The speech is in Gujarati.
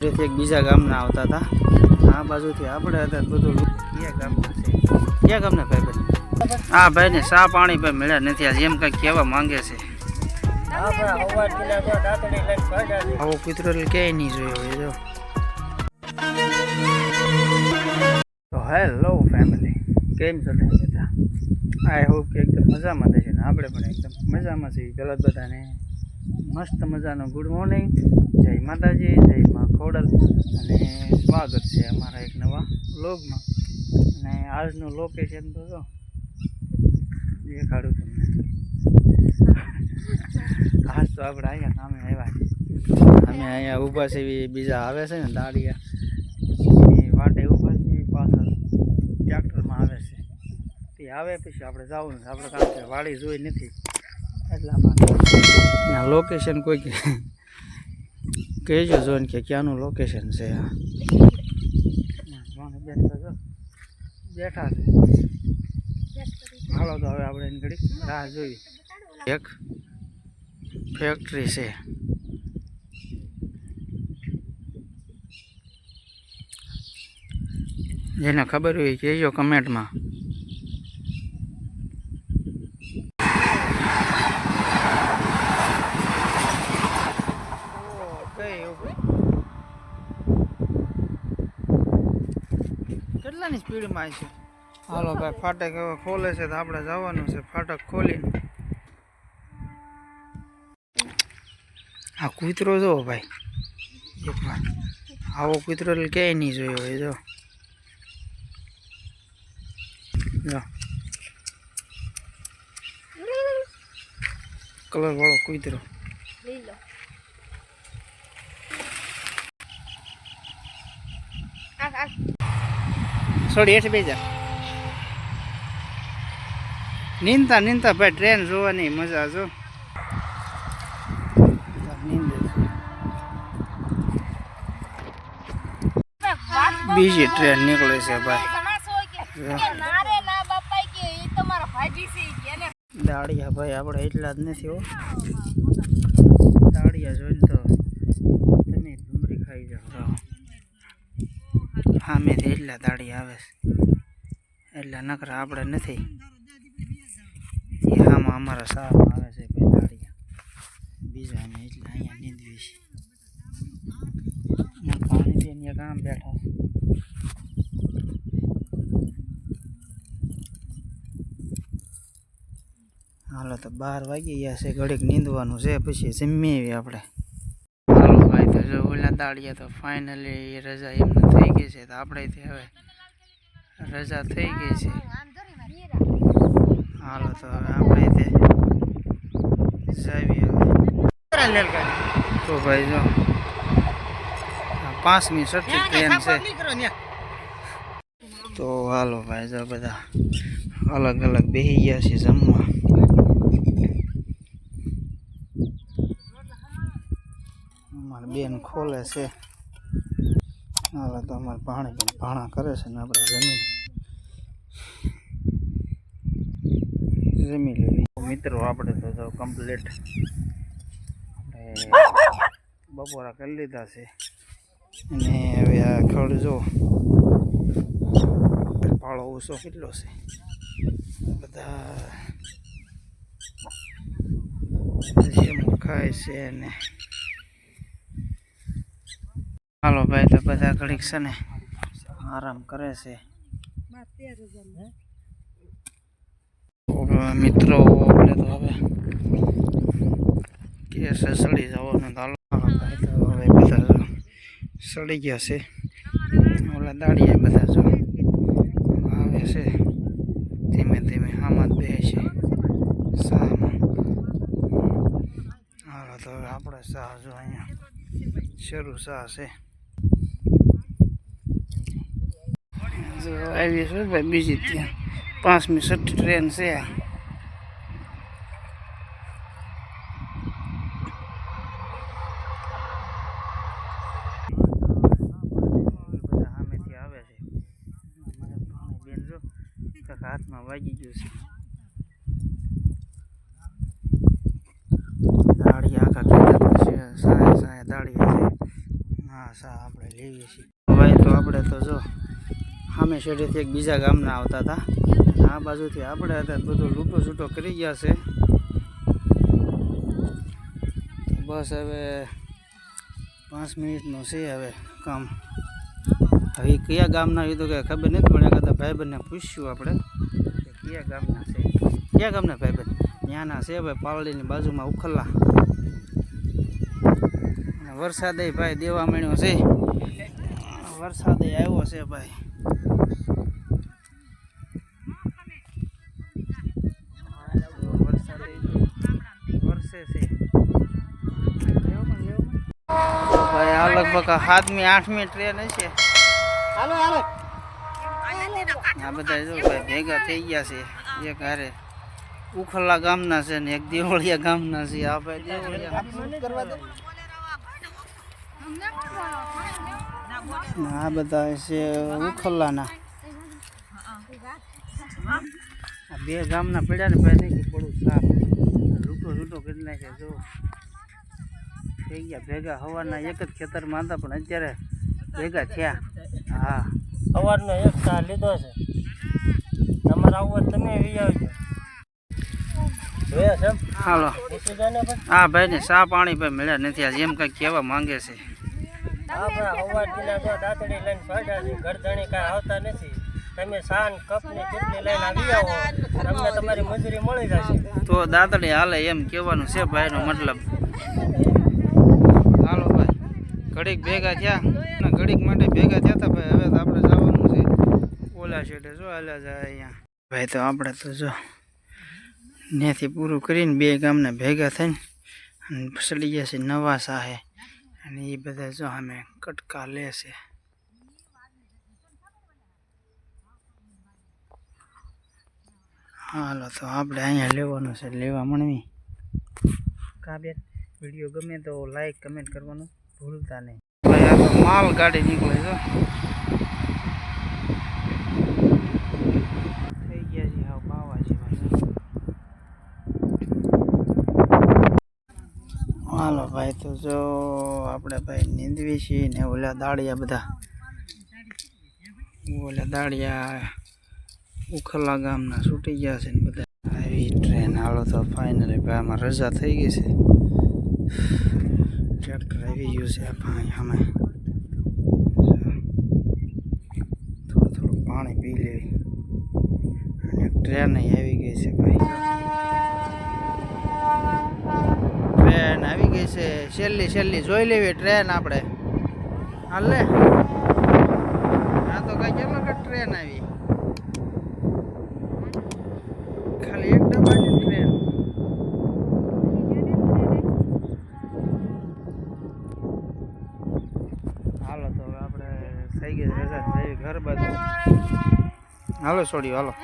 જેથી એક બીજા ગામના આવતા હતા. આ બાજુથી આપણે હતા બધું કયા ગામના છે? કયા ગામના ભાઈ ભાઈ હા ભાઈ ને સા પાણી ભાઈ મળ્યા નથી આજે, એમ કંઈક કહેવા માંગે છે. આવો કુતરો ક્યાંય નહીં જોયો જો. તો હેલો ફેમિલી કેમ છો તમે બધા? આઈ હોપ કે એકદમ મજામાં થશે ને આપણે પણ એકદમ મજામાં છીએ ગલત બધાને મસ્ત મજાનો ગુડ મોર્નિંગ જય માતાજી, જય મા ખોડલ. અને સ્વાગત છે અમારા એક નવા લોગમાં અને આજનું લોકેશન તો જો દેખાડું તમને. આજ તો આપણે અહીંયા સામે આવ્યા અમે અહીંયા ઊભા છે એવી બીજા આવે છે ને દાડિયા. એ વાટે ઊભા છે પાછળ ટ્રેક્ટરમાં આવે છે. તે આવે પછી આપણે જવું આપણે કારણ કે વાડી જોઈ નથી. એટલા માટે. લોકેશન કોઈ કહેજો જોઈને કે ક્યાંનું લોકેશન છે બેઠા છે. હાલો તો હવે આપણે એની ઘડી રાહ જોઈએ. એક ફેક્ટરી છે. જેને ખબર હોય કહેજો કમેન્ટમાં સ્પીડમાં છે હાલો ભાઈ ફાટક હવે ખોલે છે તો આપણે જવાનું છે. ફાટક ખોલીને. આ કૂતરો જો ભાઈ. એક આવો કૂતરો એટલે ક્યાંય નહીં જોયો હોય જો. જો. કલર વાળો કૂતરો. લીલો આ આ સોડી હેઠ બેજા નીંદતા નીંદતા ભાઈ ટ્રેન જોવાની મજા જો. બીજી ટ્રેન નીકળે છે ભાઈ. દાળિયા ભાઈ, આપણે એટલા જ નથી હો. દાળિયા જોઈને તો સામેથી એટલા દાડી આવે છે. એટલે નકરા આપણે નથી. આમાં અમારા સાપ આવે છે ભાઈ દાળિયા બીજા અમે એટલે અહીંયા નીંદવી છે. પાણી કામ બેઠા હાલો તો બાર વાગી ગયા છે, ઘડીક નીંદવાનું છે, પછી જમીએ આપણે. હાલો ભાઈ, તો જો ઓલા દાળિયા તો ફાઇનલી રજા થઈ ગઈ છે તો આપણે તે હવે રજા થઈ ગઈ છે. હાલો તો હવે આપણે તે જાવી તો ભાઈ જો પાંચમી છઠ્ઠી ટ્રેન છે. તો હાલો ભાઈ જો બધા અલગ અલગ બેસી ગયા છે જમવા. અમારે બેન ખોલે છે. હાલો તો અમારે પાણી પણ ભાણા કરે છે ને આપણે જમીન. જમી લેવી. મિત્રો, આપણે તો જો કમ્પ્લીટ બપોરા કરી લીધા છે. અને હવે આ ખડ જો ફાળો ઓછો કેટલો છે? બધા જેમ ખાય છે ને હાલો ભાઈ, તો બધા ઘડીક છે ને આરામ કરે છે. મિત્રો આપણે તો હવે કે છે, સડી જવાનું હાલો. ભાઈ તો હવે બધા સડી ગયા છે. ઓલા દાડીએ બધા જો આવે છે. ધીમે ધીમે આમાં જ બે છે. સામાં. હાલો તો હવે આપણે સાહ જો અહીંયા શરૂ સાહ છે. જો આવી છે ભાઈ બીજી ત્યાં પાંચમી છઠ્ઠી ટ્રેન છે આ. બધા સામેથી આવે છે અમારે ભાણી બેન જો કાંઈક હાથમાં વાગી ગયું છે દાળિયા આખા ખેતરમાં છે સાયા સાયા દાળિયા છે. હા આ સા આપણે લેવી છીએ ભાઈ તો આપણે તો જો સામે શેડેથી એક બીજા ગામના આવતા હતા. આ બાજુથી આપણે હતા બધું લૂંટો છૂટો કરી ગયા છે. બસ હવે પાંચ મિનિટનું છે હવે કામ. હવે કયા ગામના એ તો કંઈ ખબર નથી, પણ એકાદા ભાઈબંધને પૂછ્યું આપણે કયા ગામના છે. કયા ગામના ભાઈબંધ? ત્યાંના છે ભાઈ, પાલડીની બાજુમાં ઉખલ્લા વરસાદે ભાઈ દેવા માંડ્યો છે. વરસાદે આવ્યો છે ભાઈ. લગભગ સાતમી આઠમી ટ્રેન હશે. આ બધા જો ભાઈ ભેગા થઈ ગયા છે એક હારે ઉખલા ગામના છે ને એક દેવળિયા ગામના છે. આ ભાઈ દેવળિયા. આ બધા છે ઉખલાના. બે ગામના પડ્યા ને ભાઈ નહીં પડું સાફ લૂંટો લૂંટો કરી નાખે જો થઈ ગયા ભેગા હવાના એક જ ખેતરમાં હતા પણ અત્યારે ભેગા થયા. હા. સવારનો એક ચા લીધો છે. તમારે આવું તમે વી આવજો. છે હાલો. હા ભાઈ ને સા પાણી ભાઈ મળ્યા નથી આજે એમ કઈ કહેવા માંગે છે. હા પણ સવાર દિના જો દાંતડી લઈને ફાટ્યા છે કાંઈ આવતા નથી. તમે સાન કપ ને લઈને આવી આવો. તમારી મજૂરી મળી જશે. તો દાંતડી હાલે એમ કહેવાનું છે ભાઈનો મતલબ. ભાઈ ઘડીક ભેગા થયા ઘડીક માટે ભેગા થયા હતા ભાઈ, હવે તો આપણે જવાનું છે. ઓલા શેઠે જો હાલ્યા જાય અહીંયા. ભાઈ, તો આપણે તો જો ત્યાંથી પૂરું કરીને બે ગામના ભેગા થઈને અને ચડી ગયા છે નવા સાહે. અને એ બધા જો અમે કટકા લેશે હાલો, તો આપણે અહીંયા લેવાનું છે, લેવા મળવી કાબેન વીડિયો ગમે તો લાઈક કમેન્ટ કરવાનું. ભૂલતા નહીં. માલ ગાડી નીકળે છે. થઈ ગયા છે હા બાવા છે હાલો ભાઈ તો જો આપણે ભાઈ નીંદવી છીએ ને ઓલા દાળિયા બધા. ઓલા દાળિયા ઉખલા ગામના છૂટી ગયા છે ને બધા. આવી ટ્રેન હાલો તો ફાઇનલી ભાઈ આમાં રજા થઈ ગઈ છે. ટ્રેક્ટર આવી ગયું છે ભાઈ અમે થોડું થોડું પાણી પી લેવી અને ટ્રેન આવી ગઈ છે ભાઈ. ટ્રેન આવી ગઈ છે. છેલ્લી છેલ્લી જોઈ લેવી ટ્રેન આપણે. હાલ લે. આ તો કઈ કેમ કે ટ્રેન આવી ખાલી એક ડબ્બાની ટ્રેન હાલો તો હવે આપણે થઈ ગઈ રજા થઈ ઘર બાજુ હાલો સોડી હાલો.